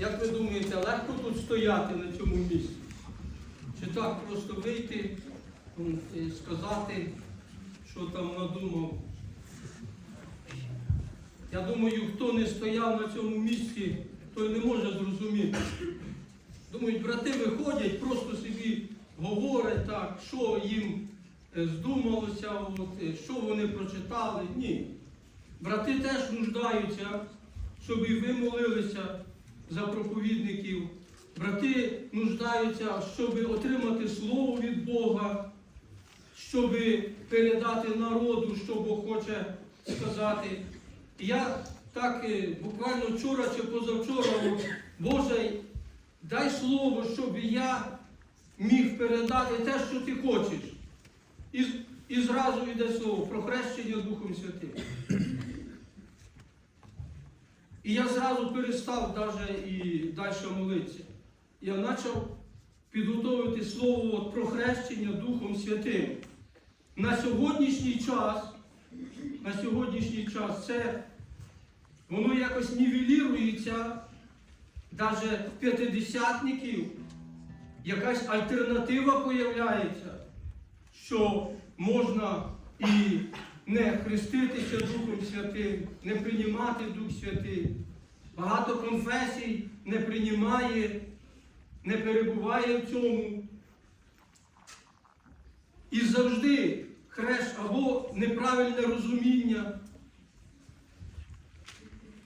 Як ви думаєте, легко тут стояти на цьому місці? Чи так просто вийти і сказати, що там надумав? Я думаю, хто не стояв на цьому місці, той не може зрозуміти. Думають, брати виходять, просто собі говорять так, що їм е, здумалося, от, е, що вони прочитали. Ні. Брати теж нуждаються, щоб і ви молилися за проповідників. Брати нуждаються, щоб отримати слово від Бога, щоб передати народу, що Бог хоче сказати. Я так е, буквально вчора чи позавчора, Боже, дай слово, щоб я міг передати те, що ти хочеш. І, і зразу йде слово про хрещення Духом Святим. І я зразу перестав навіть і далі молитися. Я почав підготовити слово про хрещення Духом Святим. На сьогоднішній час, на сьогоднішній час це воно якось нівелірується, навіть п'ятидесятників, якась альтернатива появляється, що можна і не хреститися Духом Святим, не приймати Дух Святий. Багато конфесій не приймає, не перебуває в цьому. І завжди хрест або неправильне розуміння.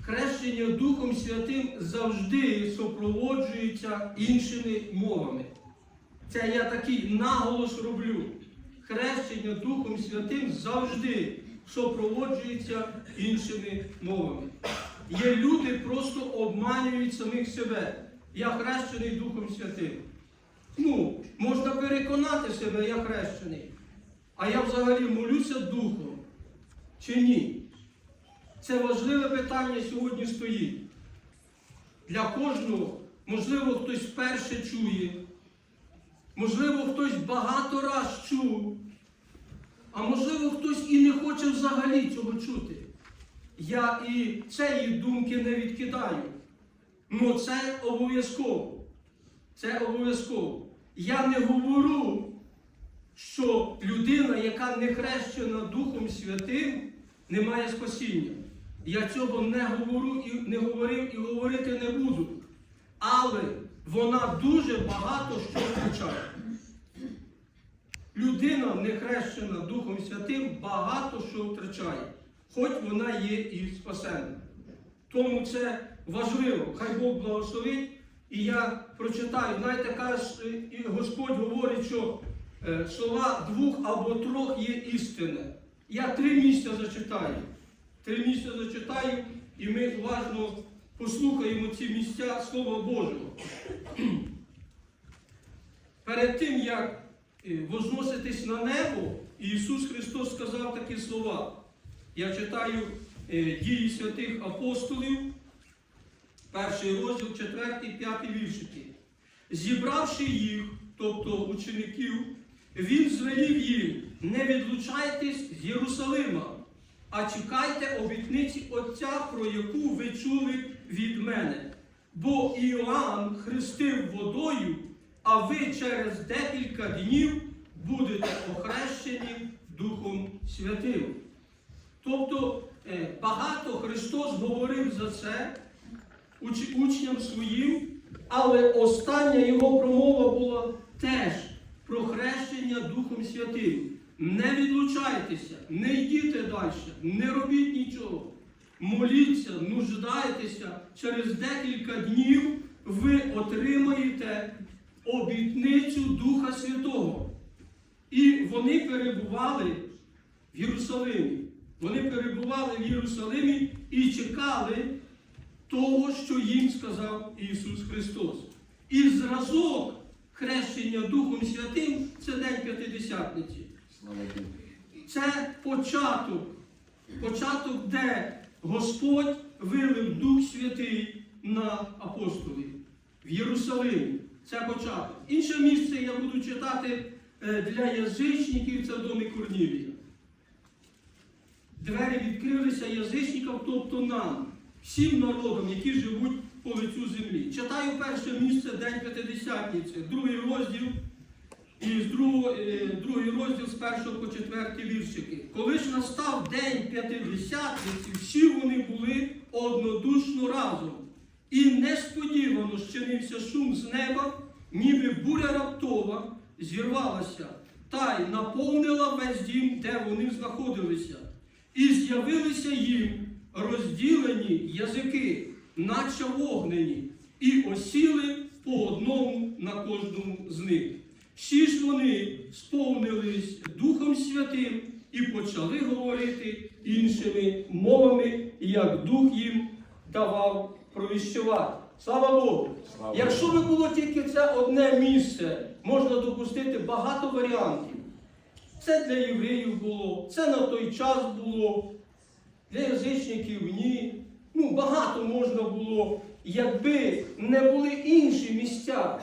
Хрещення Духом Святим завжди супроводжується іншими мовами. Це я такий наголос роблю. Хрещення Духом Святим завжди супроводжується іншими мовами. Є люди, просто обманюють самих себе. Я хрещений Духом Святим. Ну, можна переконати себе, я хрещений. А я взагалі молюся Духом. Чи ні? Це важливе питання сьогодні стоїть. Для кожного, можливо, хтось вперше чує, можливо, хтось багато раз чув, а можливо, хтось і не хоче взагалі цього чути. Я і цієї думки не відкидаю. Ну це обов'язково. Це обов'язково. Я не говорю, що людина, яка не хрещена Духом Святим, не має спасіння. Я цього не говорю і не говорив і говорити не буду. Але вона дуже багато що втрачає. Людина, не хрещена Духом Святим, багато що втрачає, хоч вона є і спасенна. Тому це важливо. Хай Бог благословить. І я прочитаю, знаєте, каже, Господь говорить, що е, слова двох або трьох є істинне. Я три місця зачитаю. Три місця зачитаю, і ми уважно послухаємо ці місця Слова Божого. Перед тим, як е, возноситись на небо, і Ісус Христос сказав такі слова. Я читаю е, дії святих апостолів, перший розділ, четвертий, п'ятий віршики. Зібравши їх, тобто учеників, він звелів їм, не відлучайтесь з Єрусалима, а чекайте обітниці Отця, про яку ви чули від мене. Бо Іоанн хрестив водою, а ви через декілька днів будете охрещені Духом Святим. Тобто е, багато Христос говорив за це уч- учням своїм, але остання його промова була теж про хрещення Духом Святим. Не відлучайтеся, не йдіть далі, не робіть нічого. Моліться, нуждайтеся, через декілька днів ви отримаєте обітницю Духа Святого. І вони перебували в Єрусалимі. Вони перебували в Єрусалимі і чекали того, що їм сказав Ісус Христос. І зразок хрещення Духом Святим це День П'ятидесятниці. Це початок, початок, де Господь вилив Дух Святий на апостолів в Єрусалимі. Це початок. Інше місце я буду читати е, для язичників, це в домі Корнілія. Двері відкрилися язичникам, тобто нам, всім народам, які живуть по лицю землі. Читаю перше місце День П'ятидесятниці, другий розділ, і другого, е, другий розділ з першого по четвертий віршики. Коли ж настав день П'ятидесятниці, всі вони були однодушно разом. І несподівано щинився шум з неба, ніби буря раптова зірвалася та й наповнила весь дім, де вони знаходилися. І з'явилися їм розділені язики, наче вогнені, і осіли по одному на кожному з них. Всі ж вони сповнились Духом Святим і почали говорити іншими мовами, як Дух їм давав провіщувати. Слава Богу! Слава Якщо би було тільки це одне місце, можна допустити багато варіантів. Це для євреїв було, це на той час було, для язичників ні. Ну, багато можна було, якби не були інші місця.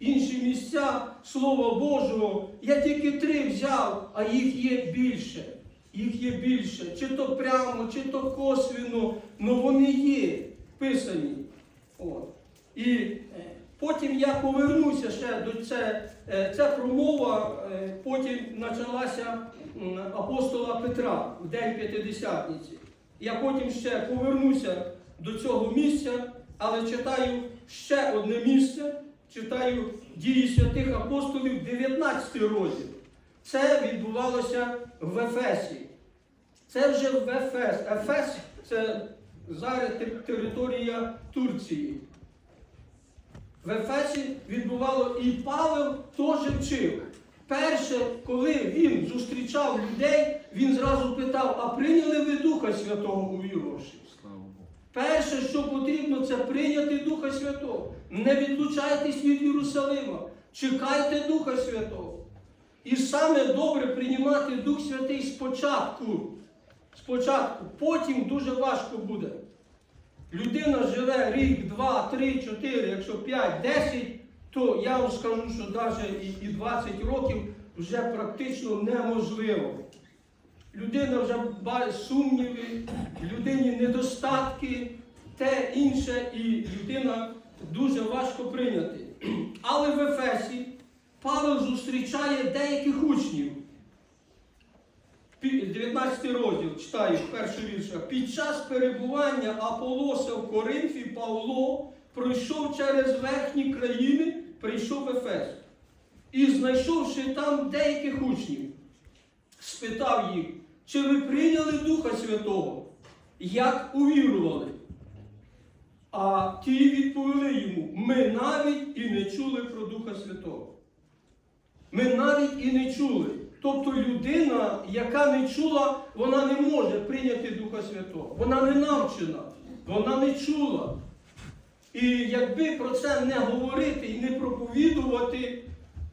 Інші місця Слова Божого, я тільки три взяв, а їх є більше. Їх є більше. Чи то прямо, чи то косвіно, але вони є писані. От. І е, потім я повернуся ще до це. Е, Ця промова е, потім почалася апостола Петра в День П'ятидесятниці. Я потім ще повернуся до цього місця, але читаю ще одне місце, читаю дії святих апостолів, 19 розділ. Це відбувалося в Ефесі. Це вже в Ефес. Ефес це зараз територія Турції. В Ефесі відбувало і Павел теж вчив. Перше, коли він зустрічав людей, він зразу питав, а прийняли ви Духа Святого увірувавши? Слава Перше, що потрібно, це прийняти Духа Святого. Не відлучайтесь від Єрусалима. Чекайте Духа Святого. І саме добре приймати Дух Святий спочатку. Спочатку, потім дуже важко буде. Людина живе рік, два, три, чотири, якщо п'ять, десять, то я вам скажу, що навіть і, і 20 років вже практично неможливо. Людина вже має сумніви, людині недостатки, те інше, і людина дуже важко прийняти. Але в Ефесі Павел зустрічає деяких учнів. 19 розділ читаю перший вірша. Під час перебування Аполоса в Коринфі Павло пройшов через верхні країни, прийшов в Ефес. І знайшовши там деяких учнів, спитав їх, чи ви прийняли Духа Святого, як увірували? А ті відповіли йому: ми навіть і не чули про Духа Святого. Ми навіть і не чули. Тобто людина, яка не чула, вона не може прийняти Духа Святого. Вона не навчена, вона не чула. І якби про це не говорити і не проповідувати,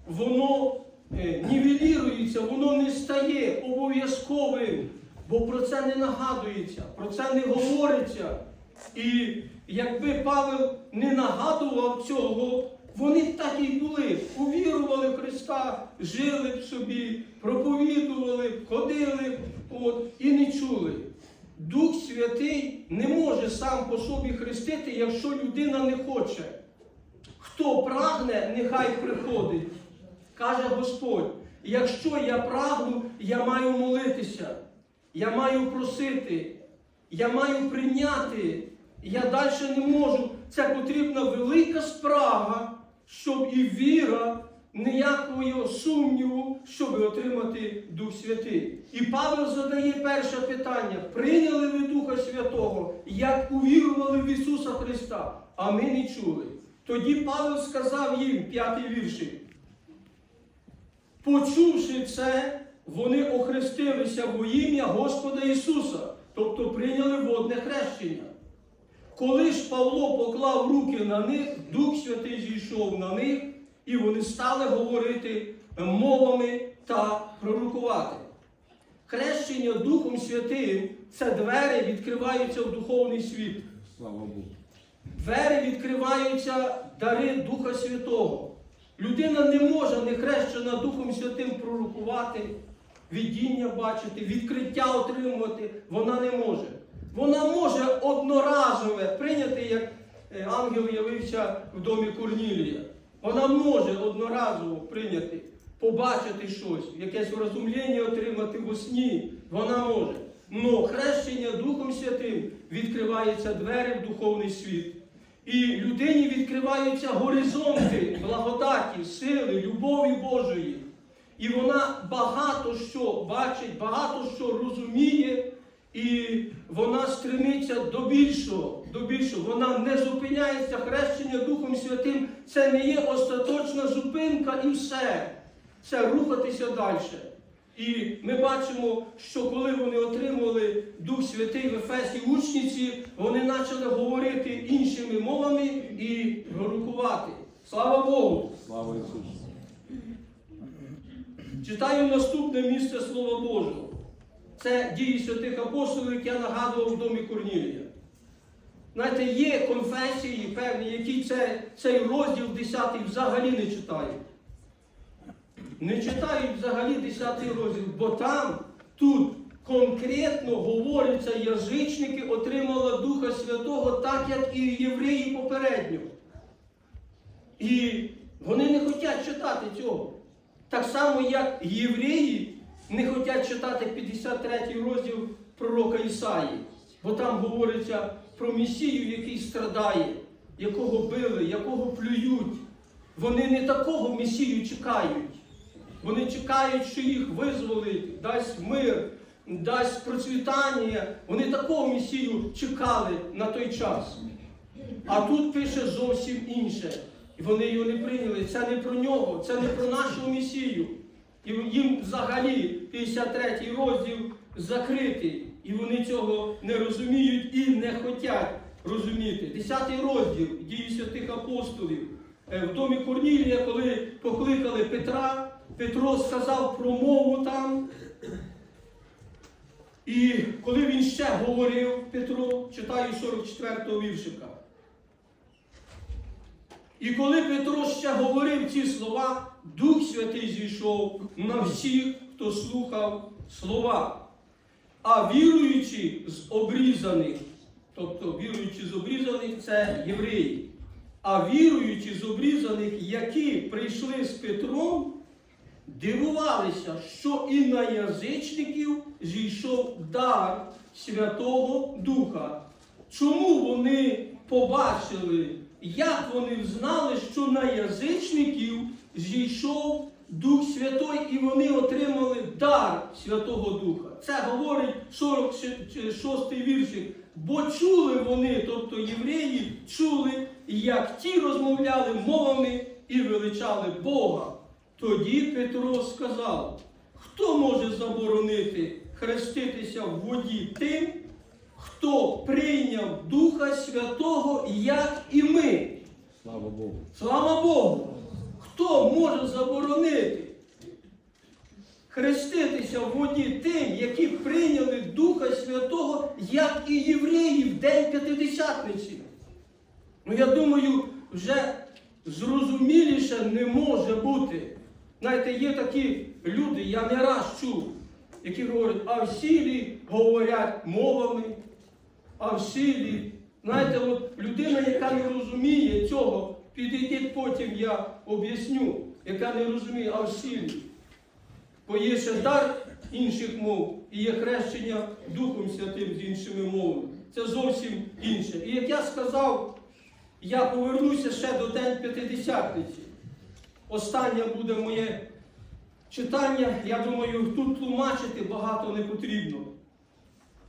воно е, нівелірується, воно не стає обов'язковим, бо про це не нагадується, про це не говориться. І якби Павел не нагадував цього, вони так і були, Христа, жили б собі, проповідували, ходили от, і не чули. Дух Святий не може сам по собі хрестити, якщо людина не хоче. Хто прагне, нехай приходить. Каже Господь, якщо я прагну, я маю молитися, я маю просити, я маю прийняти, я далі не можу. Це потрібна велика спрага, щоб і віра, ніякого сумніву, щоб отримати Дух Святий. І Павло задає перше питання: прийняли ви Духа Святого, як увірували в Ісуса Христа, а ми не чули. Тоді Павло сказав їм, п'ятий віршик, Почувши це, вони охрестилися во ім'я Господа Ісуса, тобто прийняли водне хрещення. Коли ж Павло поклав руки на них, Дух Святий зійшов на них, і вони стали говорити мовами та пророкувати. Хрещення Духом Святим це двері відкриваються в духовний світ. Слава Богу. Двері відкриваються дари Духа Святого. Людина не може не хрещена Духом Святим пророкувати, видіння бачити, відкриття отримувати. Вона не може. Вона може одноразове прийняти, як е, ангел явився в домі Корнілія. Вона може одноразово прийняти, побачити щось, якесь врозумління отримати во сні. Вона може. Но хрещення Духом Святим відкриваються двері в духовний світ. І людині відкриваються горизонти благодаті, сили, любові Божої. І вона багато що бачить, багато що розуміє, і вона стремиться до більшого, до більшого. Вона не зупиняється. Хрещення Духом Святим це не є остаточна зупинка і все. Це рухатися далі. І ми бачимо, що коли вони отримали Дух Святий в Ефесі учніці, вони почали говорити іншими мовами і пророкувати. Слава Богу! Слава Ісусу! Читаю наступне місце Слова Божого. Це дії святих апостолів, як я нагадував в домі Корнілія. Знаєте, є конфесії певні, які це, цей розділ 10 взагалі не читають. Не читають взагалі 10 розділ, бо там, тут конкретно говориться, язичники отримали Духа Святого, так як і євреї попередньо. І вони не хочуть читати цього. Так само, як євреї не хочуть читати 53 розділ пророка Ісаї, бо там говориться про Месію, який страдає, якого били, якого плюють. Вони не такого Месію чекають. Вони чекають, що їх визволить, дасть мир, дасть процвітання. Вони такого Месію чекали на той час. А тут пише зовсім інше. І вони його не прийняли. Це не про нього, це не про нашу місію. І їм взагалі 53 розділ закритий. І вони цього не розуміють і не хочуть розуміти. 10 розділ дії святих апостолів. Е, В домі Корнілія, коли покликали Петра, Петро сказав про мову там. І коли він ще говорив Петро, читаю 44-го віршика. І коли Петро ще говорив ці слова, Дух Святий зійшов на всіх, хто слухав слова. А віруючі з обрізаних, тобто віруючі з обрізаних це євреї. А віруючі з обрізаних, які прийшли з Петром, дивувалися, що і на язичників зійшов дар Святого Духа. Чому вони побачили, як вони знали, що на язичників зійшов Дух Святой, і вони отримали дар Святого Духа. Це говорить 46 віршик. Бо чули вони, тобто євреї, чули, як ті розмовляли мовами і величали Бога. Тоді Петро сказав, хто може заборонити хреститися в воді тим, хто прийняв Духа Святого, як і ми. Слава Богу! Слава Богу! Хто може заборонити хреститися в воді тим, які прийняли Духа Святого, як і євреї в День П'ятидесятниці? Ну, я думаю, вже зрозуміліше не може бути. Знаєте, є такі люди, я не раз чув, які говорять, а в сілі говорять мовами, а в силі. Знаєте, от людина, яка не розуміє цього, підійдіть потім я об'ясню, яка не розуміє, а в силі. Бо є ще дар інших мов і є хрещення Духом Святим з іншими мовами. Це зовсім інше. І як я сказав, я повернуся ще до День П'ятидесятниці. Останнє буде моє читання. Я думаю, тут тлумачити багато не потрібно.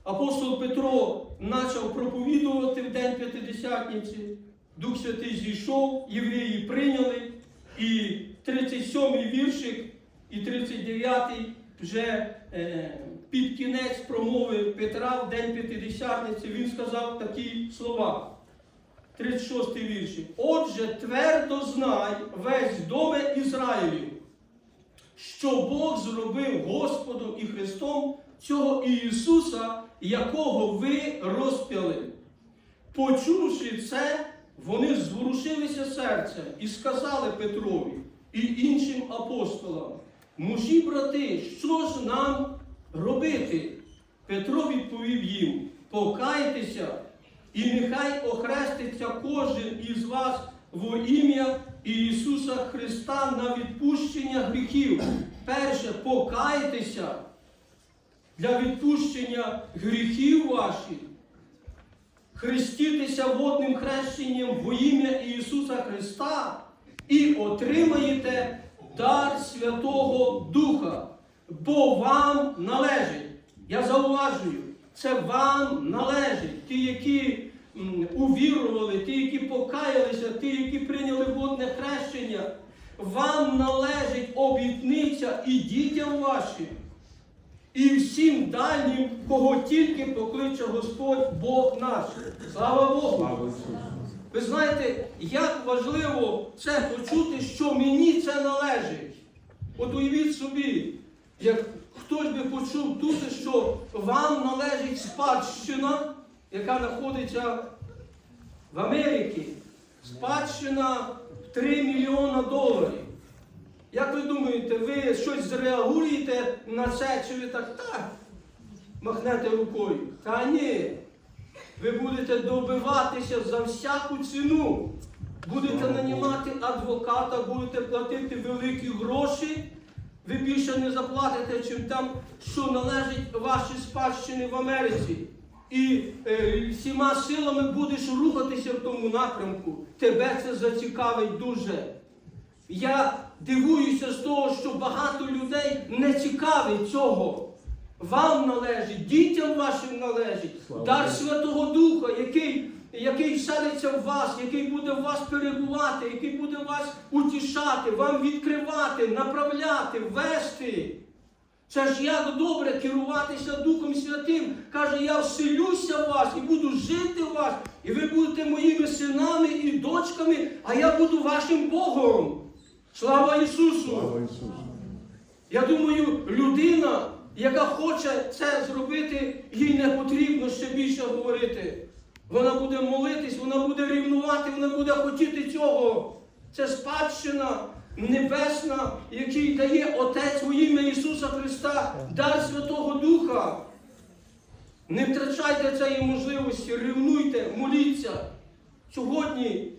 Апостол Петро почав проповідувати в День П'ятидесятниці. Дух Святий зійшов, євреї прийняли. І 37-й віршик і 39-й вже е, під кінець промови Петра в День П'ятидесятниці він сказав такі слова. 36-й віршик. Отже, твердо знай весь доме Ізраїлів, що Бог зробив Господом і Христом цього Ісуса, якого ви розп'яли. Почувши це, вони зворушилися серцем і сказали Петрові і іншим апостолам, мужі брати, що ж нам робити? Петро відповів їм: покайтеся І нехай охреститься кожен із вас во ім'я Ісуса Христа на відпущення гріхів. Перше, покайтеся для відпущення гріхів ваших. Хрестітеся водним хрещенням во ім'я Ісуса Христа і отримаєте дар Святого Духа, бо вам належить. Я зауважую, це вам належить. Ті, які увірували, ті, які покаялися, ті, які прийняли водне хрещення, вам належить обітниця і дітям вашим і всім дальнім, кого тільки покличе Господь Бог наш. Слава Богу! Ви знаєте, як важливо це почути, що мені це належить. От уявіть собі, як хтось би почув тут, що вам належить спадщина, яка знаходиться в Америці. Спадщина в 3 мільйона доларів. Як ви думаєте, ви щось зреагуєте на це, чи ви так так махнете рукою? Та ні. Ви будете добиватися за всяку ціну. Будете нанімати адвоката, будете платити великі гроші. Ви більше не заплатите, чим там, що належить вашій спадщині в Америці. І е, всіма силами будеш рухатися в тому напрямку. Тебе це зацікавить дуже. Я дивуюся з того, що багато людей не цікавить цього. Вам належить, дітям вашим належить, Слава дар Богу. Святого Духа, який, який вселиться в вас, який буде в вас перебувати, який буде вас утішати, вам відкривати, направляти, вести. Це ж як добре керуватися Духом Святим. Каже, я вселюся в вас і буду жити в вас, і ви будете моїми синами і дочками, а я буду вашим Богом. Слава Ісусу! Слава Ісусу! Я думаю, людина, яка хоче це зробити, їй не потрібно ще більше говорити. Вона буде молитись, вона буде рівнувати, вона буде хотіти цього. Це спадщина небесна, який дає Отець у ім'я Ісуса Христа, дар Святого Духа. Не втрачайте цієї можливості, ревнуйте, моліться. Сьогодні,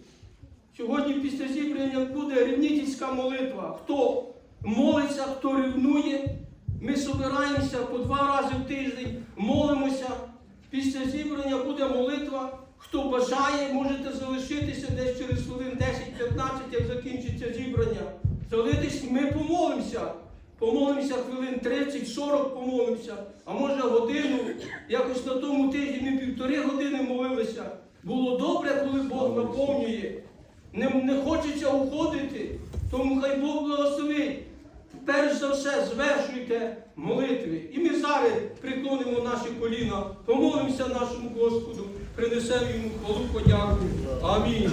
сьогодні після зібрання буде рівнітельська молитва. Хто молиться, хто ревнує, ми збираємося по два рази в тиждень, молимося. Після зібрання буде молитва. Хто бажає, можете залишитися десь через хвилин 10-15, як закінчиться зібрання. Залитись, ми помолимося. Помолимося хвилин 30-40 помолимося, а може годину. Якось на тому тижні ми півтори години молилися. Було добре, коли Бог наповнює. Не, не хочеться уходити, тому хай Бог благословить. Перш за все, звершуйте молитви. І ми зараз приклонимо наші коліна, помолимося нашому Господу, принесемо йому хвалу подяку. Амінь.